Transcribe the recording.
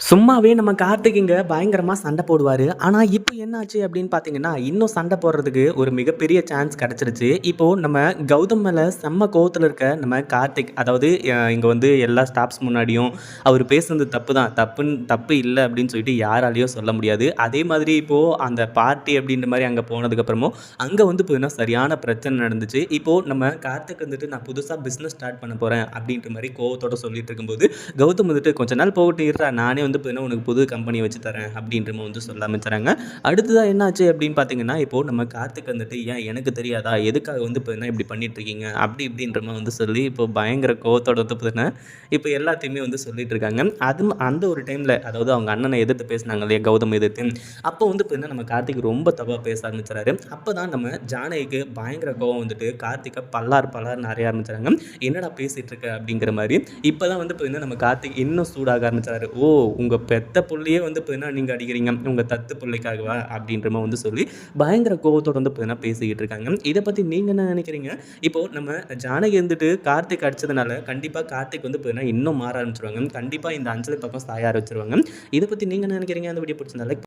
சும்மாவே நம்ம கார்த்திக் இங்கே பயங்கரமாக சண்டை போடுவார் ஆனால் இப்போ என்னாச்சு அப்படின்னு பார்த்தீங்கன்னா, இன்னும் சண்டை போடுறதுக்கு ஒரு மிகப்பெரிய சான்ஸ் கிடச்சிருச்சு இப்போது நம்ம கௌதம் மேலே செம்ம கோவத்தில் இருக்க நம்ம கார்த்திக், அதாவது இங்கே வந்து எல்லா ஸ்டாஃப்ஸ் முன்னாடியும் அவர் பேசுனது தப்பு தான். தப்புன்னு தப்பு இல்லை அப்படின்னு சொல்லிட்டு யாராலையும் சொல்ல முடியாது. அதே மாதிரி இப்போது அந்த பார்ட்டி அப்படின்ற மாதிரி அங்கே போனதுக்கப்புறமும், அங்கே வந்து பார்த்தீங்கன்னா சரியான பிரச்சனை நடந்துச்சு. இப்போது நம்ம கார்த்திக் வந்துட்டு நான் புதுசாக பிஸ்னஸ் ஸ்டார்ட் பண்ண போகிறேன் அப்படின்ற மாதிரி கோவத்தோடு சொல்லிட்டு இருக்கும்போது, கௌதம் வந்துட்டு கொஞ்ச நாள் போகட்டு இருடா நானே வந்து பார்த்தீங்கன்னா உனக்கு புது கம்பெனி வச்சு தரேன் அப்படின்ற வந்து சொல்ல ஆரம்பிச்சுறாங்க. அடுத்ததாக என்னாச்சு அப்படின்னு பார்த்தீங்கன்னா, இப்போது நம்ம கார்த்திக் வந்துட்டு ஏன் எனக்கு தெரியாதா? எதுக்காக வந்து பார்த்தீங்கன்னா இப்படி பண்ணிட்டு இருக்கீங்க? அப்படி இப்படின்ற வந்து சொல்லி இப்போ பயங்கர கோவத்தோட வந்து பார்த்தீங்கன்னா, இப்போ எல்லாத்தையுமே வந்து சொல்லிட்டு இருக்காங்க. அது அந்த ஒரு டைமில் அதாவது அவங்க அண்ணனை எதிர்த்து பேசினாங்க இல்லையா? கௌதம் எதிர்த்து. அப்போ வந்து பார்த்தீங்கன்னா நம்ம கார்த்திக் ரொம்ப தப்பாக பேச ஆரம்பிச்சுறாரு. அப்பதான் நம்ம ஜானகிக்கு பயங்கர கோவம் வந்துட்டு கார்த்திகை பல்லார் பல்லார் நிறைய ஆரம்பிச்சுறாங்க. என்னடா பேசிகிட்டு இருக்க? அப்படிங்கிற இப்போ தான் வந்து பார்த்தீங்கன்னா நம்ம கார்த்திக் இன்னும் சூடாக ஆரம்பிச்சாரு. ஓ! உங்கள் பெத்த பிள்ளையே வந்து பார்த்தீங்கன்னா நீங்கள் அடிக்கிறீங்க. உங்கள் தத்து பிள்ளைக்காகவா அப்படின்ற மாதிரி வந்து சொல்லி பயங்கர கோவத்தோட வந்து பார்த்தீங்கன்னா பேசிக்கிட்டு இருக்காங்க. இதை பற்றி நீங்கள் என்ன நினைக்கிறீங்க? இப்போ நம்ம ஜானகி இருந்துட்டு கார்த்திக் அடித்ததுனால கண்டிப்பாக கார்த்திக் வந்து பார்த்தீங்கன்னா இன்னும் மாற ஆரம்பிச்சிருவாங்க கண்டிப்பாக இந்த அஞ்சலி பக்கம் சாய ஆரம்பிச்சிருவாங்க இதை பற்றி நீங்கள் என்ன நினைக்கிறீங்க? அந்த வீடியோ பிடிச்சிருந்தாலே